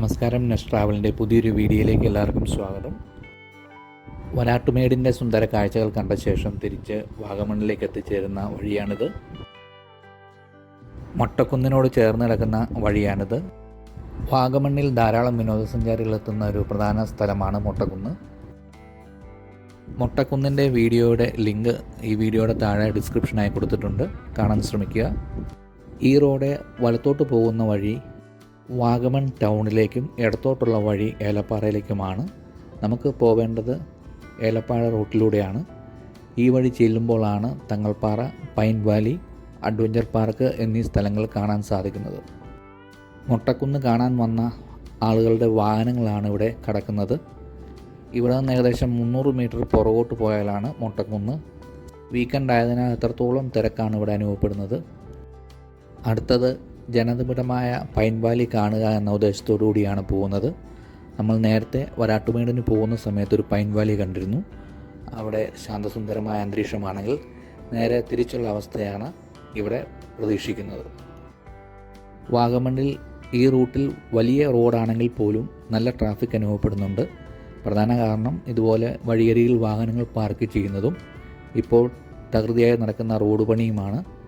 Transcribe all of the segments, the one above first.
നമസ്കാരം. നെഷ് ട്രാവലിന്റെ പുതിയൊരു വീഡിയോയിലേക്ക് എല്ലാവർക്കും സ്വാഗതം. വരാട്ടുമേടിന്റെ സുന്ദര കാഴ്ചകൾ കണ്ട ശേഷം തിരിച്ച് വാഗമണ്ണിലേക്ക് എത്തിച്ചേരുന്ന വഴിയാണിത്. മൊട്ടക്കുന്നിനോട് ചേർന്ന് കിടക്കുന്ന വഴിയാണിത്. വാഗമണ്ണിൽ ധാരാളം വിനോദസഞ്ചാരികൾ എത്തുന്ന ഒരു പ്രധാന സ്ഥലമാണ് മൊട്ടക്കുന്ന്. മൊട്ടക്കുന്നിന്റെ വീഡിയോയുടെ ലിങ്ക് ഈ വീഡിയോയുടെ താഴെ ഡിസ്ക്രിപ്ഷനായി കൊടുത്തിട്ടുണ്ട്. കാണാൻ ശ്രമിക്കുക. ഈ റോഡ് വലത്തോട്ട് പോകുന്ന വഴി വാഗമൺ ടൗണിലേക്കും ഇടത്തോട്ടുള്ള വഴി ഏലപ്പാറയിലേക്കുമാണ് നമുക്ക് പോവേണ്ടത്. ഏലപ്പാറ റൂട്ടിലൂടെയാണ്. ഈ വഴി ചെല്ലുമ്പോഴാണ് Thangalpara pine valley adventure park എന്നീ സ്ഥലങ്ങൾ കാണാൻ സാധിക്കുന്നത്. മുട്ടക്കുന്ന് കാണാൻ വന്ന ആളുകളുടെ വാഹനങ്ങളാണ് ഇവിടെ കടക്കുന്നത്. ഇവിടെ നിന്ന് ഏകദേശം മുന്നൂറ് മീറ്റർ പുറകോട്ട് പോയാലാണ് മുട്ടക്കുന്ന്. വീക്കെൻഡ് ആയതിനാൽ എത്രത്തോളം തിരക്കാണ് ഇവിടെ അനുഭവപ്പെടുന്നത്. അടുത്തത് ജനനിബിഡമായ പൈൻ വാലി കാണുക എന്ന ഉദ്ദേശത്തോടു കൂടിയാണ് പോകുന്നത്. നമ്മൾ നേരത്തെ വരാട്ടുമേടിന് പോകുന്ന സമയത്ത് ഒരു പൈൻ വാലി കണ്ടിരുന്നു. അവിടെ ശാന്തസുന്ദരമായ അന്തരീക്ഷമാണെങ്കിൽ നേരെ തിരിച്ചുള്ള അവസ്ഥയാണ് ഇവിടെ പ്രതീക്ഷിക്കുന്നത്. വാഗമണ്ണിൽ ഈ റൂട്ടിൽ വലിയ റോഡാണെങ്കിൽ പോലും നല്ല ട്രാഫിക് അനുഭവപ്പെടുന്നുണ്ട്. പ്രധാന കാരണം ഇതുപോലെ വഴിയരികിൽ വാഹനങ്ങൾ പാർക്ക് ചെയ്യുന്നതും ഇപ്പോൾ തകൃതിയായി നടക്കുന്ന റോഡ് പണിയുമാണ്.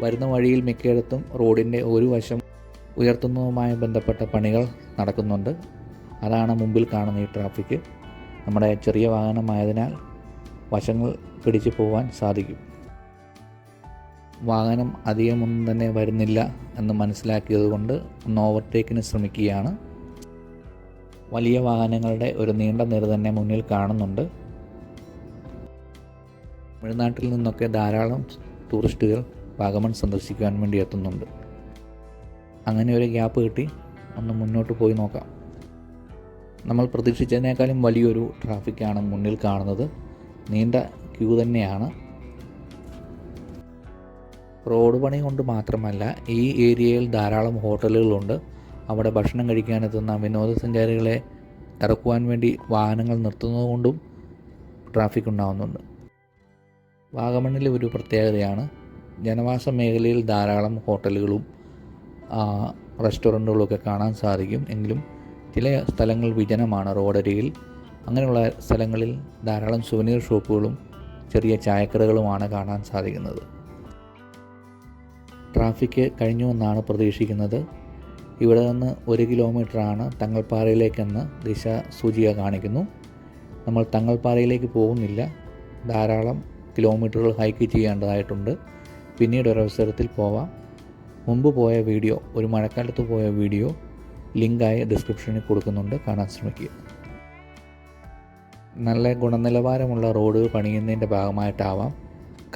വരുന്ന വഴിയിൽ മിക്കയിടത്തും റോഡിന്റെ ഒരു വശം ഉയർത്തുന്നതുമായി ബന്ധപ്പെട്ട പണികൾ നടക്കുന്നുണ്ട്. അതാണ് മുമ്പിൽ കാണുന്ന ഈ ട്രാഫിക്. നമ്മുടെ ചെറിയ വാഹനമായതിനാൽ വശങ്ങൾ പിടിച്ചു പോകാൻ സാധിക്കും. വാഹനം അധികമൊന്നും തന്നെ വരുന്നില്ല എന്ന് മനസ്സിലാക്കിയതുകൊണ്ട് ഒന്ന് ഓവർടേക്കിന് ശ്രമിക്കുകയാണ്. വലിയ വാഹനങ്ങളുടെ ഒരു നീണ്ട നിര തന്നെ മുന്നിൽ കാണുന്നുണ്ട്. തമിഴ്നാട്ടിൽ നിന്നൊക്കെ ധാരാളം ടൂറിസ്റ്റുകൾ വാഗമൺ സന്ദർശിക്കുവാൻ വേണ്ടി എത്തുന്നുണ്ട്. അങ്ങനെ ഒരു ഗ്യാപ്പ് കിട്ടി. ഒന്ന് മുന്നോട്ട് പോയി നോക്കാം. നമ്മൾ പ്രതീക്ഷിച്ചതിനേക്കാളും വലിയൊരു ട്രാഫിക്കാണ് മുന്നിൽ കാണുന്നത്. നീണ്ട ക്യൂ തന്നെയാണ്. റോഡ് പണി കൊണ്ട് മാത്രമല്ല ഈ ഏരിയയിൽ ധാരാളം ഹോട്ടലുകളുണ്ട്. അവിടെ ഭക്ഷണം കഴിക്കാനെത്തുന്ന വിനോദസഞ്ചാരികളെ ഇറക്കുവാൻ വേണ്ടി വാഹനങ്ങൾ നിർത്തുന്നതുകൊണ്ടും ട്രാഫിക് ഉണ്ടാകുന്നുണ്ട് വാഗമണ്ണിലെ ഒരു പ്രത്യേകതയാണ് ജനവാസ മേഖലയിൽ ധാരാളം ഹോട്ടലുകളും റെസ്റ്റോറന്റുകളൊക്കെ കാണാൻ സാധിക്കും. എങ്കിലും ചില സ്ഥലങ്ങൾ വിജനമാണ്. റോഡരികിൽ അങ്ങനെയുള്ള സ്ഥലങ്ങളിൽ ധാരാളം സുവനീർ ഷോപ്പുകളും ചെറിയ ചായക്കടകളുമാണ് കാണാൻ സാധിക്കുന്നത്. ട്രാഫിക് കഴിഞ്ഞുവെന്നാണ് പ്രതീക്ഷിക്കുന്നത്. ഇവിടെ നിന്ന് ഒരു കിലോമീറ്ററാണ് തങ്ങൾപ്പാറയിലേക്കെന്ന് ദിശ സൂചിക കാണിക്കുന്നു. നമ്മൾ തങ്ങൾപ്പാറയിലേക്ക് പോകുന്നില്ല. ധാരാളം കിലോമീറ്ററുകൾ ഹൈക്ക് ചെയ്യേണ്ടതായിട്ടുണ്ട്. പിന്നീട് ഒരവസരത്തിൽ പോവാം. മുമ്പ് പോയ വീഡിയോ ഒരു മഴക്കാലത്ത് പോയ വീഡിയോ ലിങ്കായി ഡിസ്ക്രിപ്ഷനിൽ കൊടുക്കുന്നുണ്ട്. കാണാൻ ശ്രമിക്കുക. നല്ല ഗുണനിലവാരമുള്ള റോഡുകൾ പണിയുന്നതിന്റെ ഭാഗമായിട്ടാവാം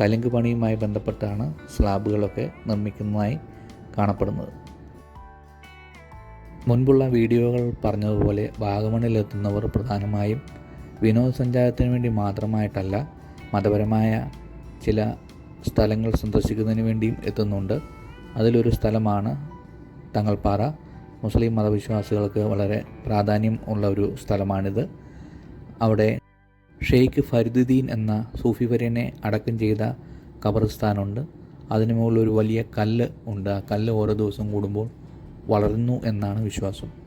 കലുങ്ക് പണിയുമായി ബന്ധപ്പെട്ടാണ് സ്ലാബുകളൊക്കെ നിർമ്മിക്കുന്നതായി കാണപ്പെടുന്നത്. മുൻപുള്ള വീഡിയോകൾ പറഞ്ഞതുപോലെ വാഗമണിലെത്തുന്നവർ പ്രധാനമായും വിനോദസഞ്ചാരത്തിന് വേണ്ടി മാത്രമായിട്ടല്ല മതപരമായ ചില സ്ഥലങ്ങൾ സന്ദർശിക്കുന്നതിന് വേണ്ടിയും എത്തുന്നുണ്ട്. അതിലൊരു സ്ഥലമാണ് തങ്ങൾപ്പാറ. മുസ്ലിം മതവിശ്വാസികൾക്ക് വളരെ പ്രാധാന്യം ഉള്ള ഒരു സ്ഥലമാണിത്. അവിടെ ഷെയ്ഖ് ഫരിദുദ്ദീൻ എന്ന സൂഫി വര്യനെ അടക്കം ചെയ്ത ഖബർസ്ഥാനുണ്ട്. അതിന് മുകളിൽ ഒരു വലിയ കല്ല് ഉണ്ട്. ആ കല്ല് ഓരോ ദിവസം കൂടുമ്പോൾ വളരുന്നു എന്നാണ് വിശ്വാസം.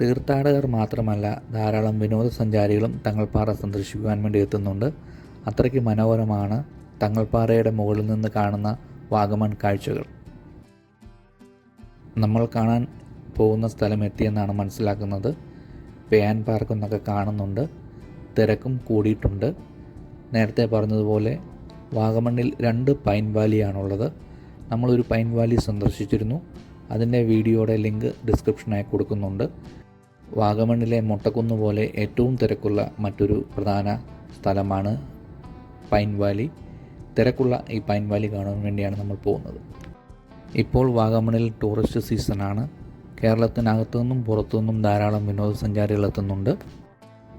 തീർത്ഥാടകർ മാത്രമല്ല ധാരാളം വിനോദസഞ്ചാരികളും തങ്ങൾപ്പാറ സന്ദർശിക്കുവാൻ വേണ്ടി എത്തുന്നുണ്ട്. അത്രയ്ക്ക് മനോഹരമാണ് തങ്ങൾപ്പാറയുടെ മുകളിൽ നിന്ന് കാണുന്ന വാഗമൺ കാഴ്ചകൾ. നമ്മൾ കാണാൻ പോകുന്ന സ്ഥലം എത്തിയെന്നാണ് മനസ്സിലാക്കുന്നത്. പേയാൻ പാർക്ക് എന്നൊക്കെ കാണുന്നുണ്ട്. തിരക്കും കൂടിയിട്ടുണ്ട്. നേരത്തെ പറഞ്ഞതുപോലെ വാഗമണ്ണിൽ രണ്ട് പൈൻ വാലിയാണുള്ളത്. നമ്മളൊരു പൈൻ വാലി സന്ദർശിച്ചിരുന്നു. അതിന്റെ വീഡിയോയുടെ ലിങ്ക് ഡിസ്ക്രിപ്ഷനായി കൊടുക്കുന്നുണ്ട്. വാഗമണ്ണിലെ മുട്ടക്കുന്ന് പോലെ ഏറ്റവും തിരക്കുള്ള മറ്റൊരു പ്രധാന സ്ഥലമാണ് പൈൻ വാലി തിരക്കുള്ള ഈ പൈൻ വാലി കാണാൻ വേണ്ടിയാണ് നമ്മൾ പോകുന്നത്. ഇപ്പോൾ വാഗമണിൽ ടൂറിസ്റ്റ് സീസണാണ് കേരളത്തിനകത്തു നിന്നും പുറത്തു നിന്നും ധാരാളം വിനോദസഞ്ചാരികൾ എത്തുന്നുണ്ട്.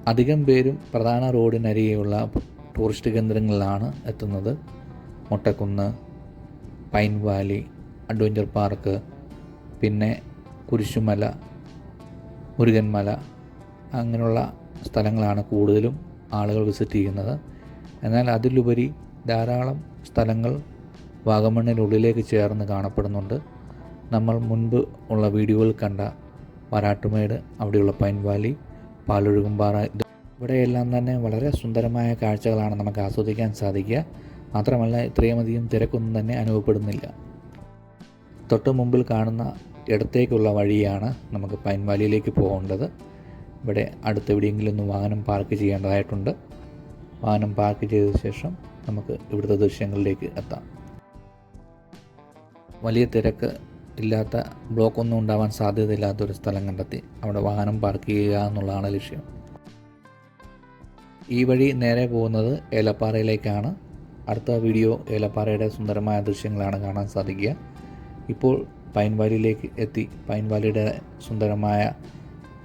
അധികം പേരും പ്രധാന റോഡിനരികെയുള്ള ടൂറിസ്റ്റ് കേന്ദ്രങ്ങളിലാണ് എത്തുന്നത്. Mottakunnu pine valley adventure park പിന്നെ കുരിശുമല മുരുകന്മല അങ്ങനെയുള്ള സ്ഥലങ്ങളാണ് കൂടുതലും ആളുകൾ വിസിറ്റ് ചെയ്യുന്നത്. എന്നാൽ അതിലുപരി ധാരാളം സ്ഥലങ്ങൾ വാഗമണ്ണിനുള്ളിലേക്ക് ചേർന്ന് കാണപ്പെടുന്നുണ്ട്. നമ്മൾ മുൻപ് ഉള്ള വീഡിയോയിൽ കണ്ട വരാട്ടുമേട് അവിടെയുള്ള പൈൻ വാലി പാലൊഴുകുംപാറ ഇവിടെയെല്ലാം തന്നെ വളരെ സുന്ദരമായ കാഴ്ചകളാണ് നമുക്ക് ആസ്വദിക്കാൻ സാധിക്കുക. മാത്രമല്ല ഇത്രയുമധികം തിരക്കൊന്നും തന്നെ അനുഭവപ്പെടുന്നില്ല. തൊട്ട് മുമ്പിൽ കാണുന്ന ഇടത്തേക്കുള്ള വഴിയാണ് നമുക്ക് പൈൻവാലിയിലേക്ക് പോകേണ്ടത്. ഇവിടെ അടുത്തെവിടെയെങ്കിലും ഒന്ന് വാഹനം പാർക്ക് ചെയ്യേണ്ടതായിട്ടുണ്ട്. വാഹനം പാർക്ക് ചെയ്ത ശേഷം നമുക്ക് ഇവിടുത്തെ ദൃശ്യങ്ങളിലേക്ക് എത്താം. വലിയ തിരക്ക് ഇല്ലാത്ത ബ്ലോക്ക് ഒന്നും ഉണ്ടാവാൻ സാധ്യതയില്ലാത്തൊരു സ്ഥലം കണ്ടെത്തി അവിടെ വാഹനം പാർക്ക് ചെയ്യുക എന്നുള്ളതാണ് ലക്ഷ്യം. ഈ വഴി നേരെ പോകുന്നത് ഏലപ്പാറയിലേക്കാണ്. അടുത്ത വീഡിയോ ഏലപ്പാറയുടെ സുന്ദരമായ ദൃശ്യങ്ങളാണ് കാണാൻ സാധിക്കുക. ഇപ്പോൾ പൈൻവാലിയിലേക്ക് എത്തി. പൈൻവാലിയുടെ സുന്ദരമായ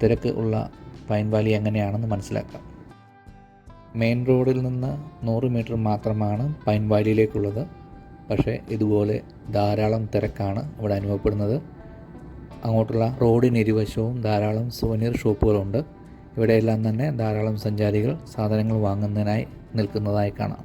തിരക്ക് ഉള്ള പൈൻവാലി എങ്ങനെയാണെന്ന് മനസ്സിലാക്കാം. മെയിൻ റോഡിൽ നിന്ന് നൂറ് മീറ്റർ മാത്രമാണ് പൈൻ വാലിയിലേക്കുള്ളത് പക്ഷേ ഇതുപോലെ ധാരാളം തിരക്കാണ് ഇവിടെ അനുഭവപ്പെടുന്നത്. അങ്ങോട്ടുള്ള റോഡിന് ഇരുവശവും ധാരാളം സുവനീർ ഷോപ്പുകളുണ്ട് ഇവിടെയെല്ലാം തന്നെ ധാരാളം സഞ്ചാരികൾ സാധനങ്ങൾ വാങ്ങുന്നതിനായി നിൽക്കുന്നതായി കാണാം.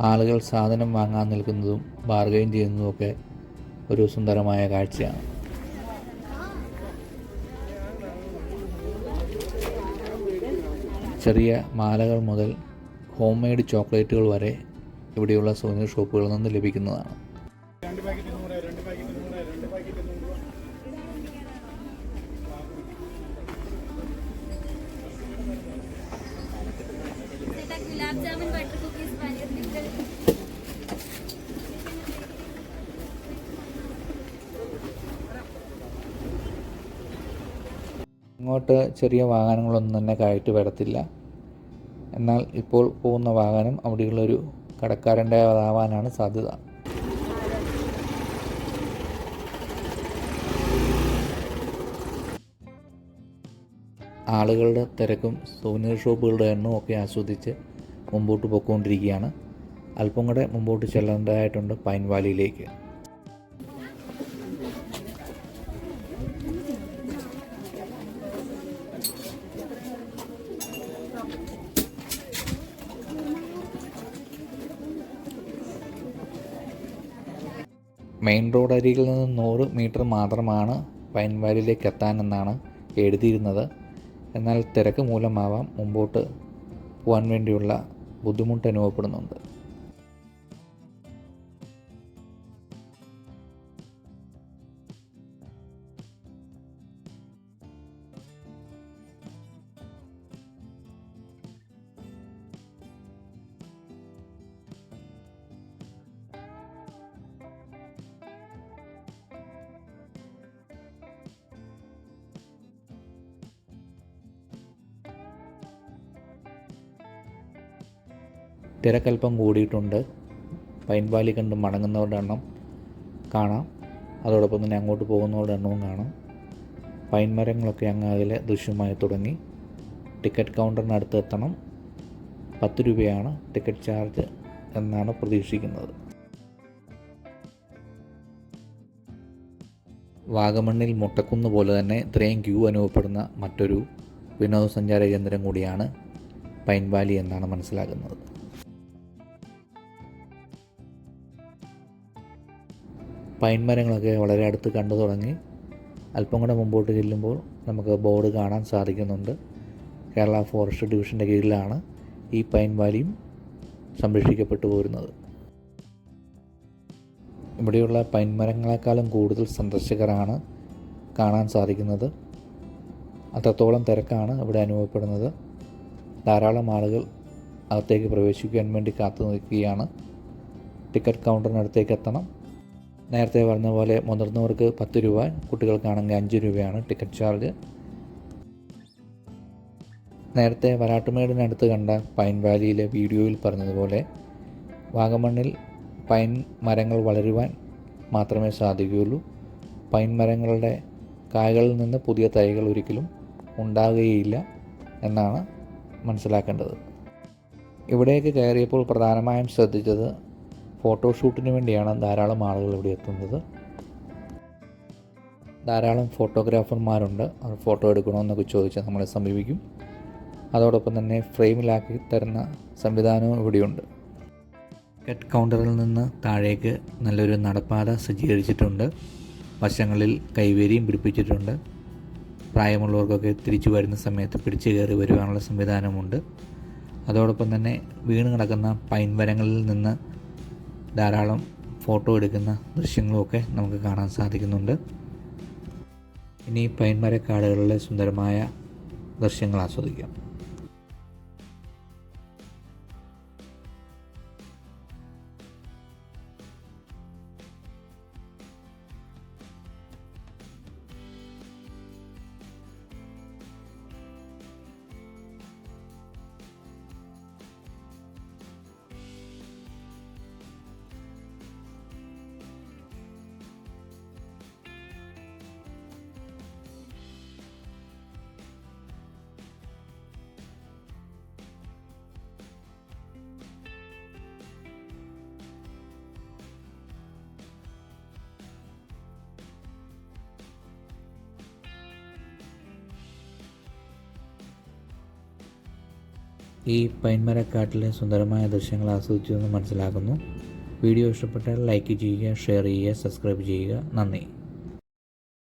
ആളുകൾ സാധനം വാങ്ങാൻ നിൽക്കുന്നതും ബാർഗൈൻ ചെയ്യുന്നതുമൊക്കെ ഒരു സുന്ദരമായ കാഴ്ചയാണ്. ചെറിയ മാലകൾ മുതൽ ഹോം മെയ്ഡ് ചോക്ലേറ്റുകൾ വരെ ഇവിടെയുള്ള സോനിയർ ഷോപ്പുകളിൽ നിന്ന് ലഭിക്കുന്നതാണ്. ഗുലാബ് ജാമുൻ ബട്ടർ കുക്കീസ് പനീർ ഇങ്ങോട്ട് ചെറിയ വാഹനങ്ങളൊന്നും തന്നെ കയറ്റി വരത്തില്ല എന്നാൽ ഇപ്പോൾ പോകുന്ന വാഹനം അവിടെയുള്ളൊരു കടക്കാരന്റെ ആവാനാണ് സാധ്യത. ആളുകളുടെ തിരക്കും സോനിയർ ഷോപ്പുകളുടെ എണ്ണവും ഒക്കെ ആസ്വദിച്ച് മുമ്പോട്ട് പോയിക്കൊണ്ടിരിക്കുകയാണ്. അല്പം കൂടെ മുമ്പോട്ട് ചെല്ലേണ്ടതായിട്ടുണ്ട് പൈൻ വാലിയിലേക്ക് മെയിൻ റോഡ് അരികിൽ നിന്ന് നൂറ് മീറ്റർ മാത്രമാണ് പൈൻ വാലിയിലേക്ക് എത്താനെന്നാണ് എഴുതിയിരുന്നത്. എന്നാൽ തിരക്ക് മൂലമാവാം മുമ്പോട്ട് പോകാൻ വേണ്ടിയുള്ള ബുദ്ധിമുട്ട് അനുഭവപ്പെടുന്നുണ്ട്. തിരക്കൽപ്പം കൂടിയിട്ടുണ്ട്. പൈൻ വാലി കണ്ട് മടങ്ങുന്നവരുടെ എണ്ണം കാണാം. അതോടൊപ്പം തന്നെ അങ്ങോട്ട് പോകുന്നവരുടെ എണ്ണവും കാണാം. പൈൻ മരങ്ങളൊക്കെ അങ്ങ് അതിലെ ദൃശ്യമായി തുടങ്ങി. ടിക്കറ്റ് കൗണ്ടറിനടുത്ത് എത്തണം. പത്ത് രൂപയാണ് ടിക്കറ്റ് ചാർജ് എന്നാണ് പ്രതീക്ഷിക്കുന്നത്. വാഗമണ്ണിൽ മുട്ടക്കുന്ന് പോലെ തന്നെ ഇത്രയും ക്യൂ അനുഭവപ്പെടുന്ന മറ്റൊരു വിനോദസഞ്ചാര കേന്ദ്രം കൂടിയാണ് പൈൻ വാലി എന്നാണ് മനസ്സിലാക്കുന്നത്. പൈൻ മരങ്ങളൊക്കെ വളരെ അടുത്ത് കണ്ടു തുടങ്ങി. അല്പം കൂടെ മുമ്പോട്ട് ചെല്ലുമ്പോൾ നമുക്ക് ബോർഡ് കാണാൻ സാധിക്കുന്നുണ്ട്. കേരള ഫോറസ്റ്റ് ഡിവിഷന്റെ കീഴിലാണ് ഈ പൈൻ വാലിയും സംരക്ഷിക്കപ്പെട്ടു പോരുന്നത്. ഇവിടെയുള്ള പൈൻ മരങ്ങളെക്കാളും കൂടുതൽ സന്ദർശകരാണ് കാണാൻ സാധിക്കുന്നത്. അത്രത്തോളം തിരക്കാണ് ഇവിടെ അനുഭവപ്പെടുന്നത്. ധാരാളം ആളുകൾ അകത്തേക്ക് പ്രവേശിക്കാൻ വേണ്ടി കാത്തു നിൽക്കുകയാണ്. ടിക്കറ്റ് കൗണ്ടറിനടുത്തേക്ക് എത്തണം. നേരത്തെ പറഞ്ഞ പോലെ മുതിർന്നവർക്ക് പത്ത് രൂപ കുട്ടികൾക്കാണെങ്കിൽ അഞ്ച് രൂപയാണ് ടിക്കറ്റ് ചാർജ്. നേരത്തെ വരാട്ടുമേടിനടുത്ത് കണ്ട പൈൻ വാലിയിലെ വീഡിയോയിൽ പറഞ്ഞതുപോലെ വാഗമണ്ണിൽ പൈൻ മരങ്ങൾ വളരുവാൻ മാത്രമേ സാധിക്കുകയുള്ളൂ. പൈൻ മരങ്ങളുടെ കായകളിൽ നിന്ന് പുതിയ തൈകൾ ഒരിക്കലും ഉണ്ടാകുകയില്ല എന്നാണ് മനസ്സിലാക്കേണ്ടത്. ഇവിടേക്ക് കയറിയപ്പോൾ പ്രധാനമായും ശ്രദ്ധിച്ചത് ഫോട്ടോഷൂട്ടിന് വേണ്ടിയാണ് ധാരാളം ആളുകൾ ഇവിടെ എത്തുന്നത്. ധാരാളം ഫോട്ടോഗ്രാഫർമാരുണ്ട്. അവർ ഫോട്ടോ എടുക്കണമെന്നൊക്കെ ചോദിച്ചാൽ നമ്മളെ സമീപിക്കും. അതോടൊപ്പം തന്നെ ഫ്രെയിമിലാക്കി തരുന്ന സംവിധാനവും ഇവിടെയുണ്ട്. കെറ്റ് കൗണ്ടറിൽ നിന്ന് താഴേക്ക് നല്ലൊരു നടപ്പാത സജ്ജീകരിച്ചിട്ടുണ്ട്. വശങ്ങളിൽ കൈവേരിയും പിടിപ്പിച്ചിട്ടുണ്ട്. പ്രായമുള്ളവർക്കൊക്കെ തിരിച്ചു വരുന്ന സമയത്ത് പിടിച്ചു കയറി വരുവാനുള്ള സംവിധാനമുണ്ട്. അതോടൊപ്പം തന്നെ വീണ് കിടക്കുന്ന പൈൻ നിന്ന് ധാരാളം ഫോട്ടോ എടുക്കുന്ന ദൃശ്യങ്ങളുമൊക്കെ നമുക്ക് കാണാൻ സാധിക്കുന്നുണ്ട്. ഇനി പൈൻമരക്കാടുകളിലെ സുന്ദരമായ ദൃശ്യങ്ങൾ ആസ്വദിക്കാം. ഈ പൈൻമരക്കാട്ടിലെ സുന്ദരമായ ദൃശ്യങ്ങൾ ആസ്വദിച്ചു എന്ന് മനസ്സിലാക്കുന്നു. വീഡിയോ ഇഷ്ടപ്പെട്ടാൽ ലൈക്ക് ചെയ്യുക ഷെയർ ചെയ്യുക സബ്സ്ക്രൈബ് ചെയ്യുക. നന്ദി.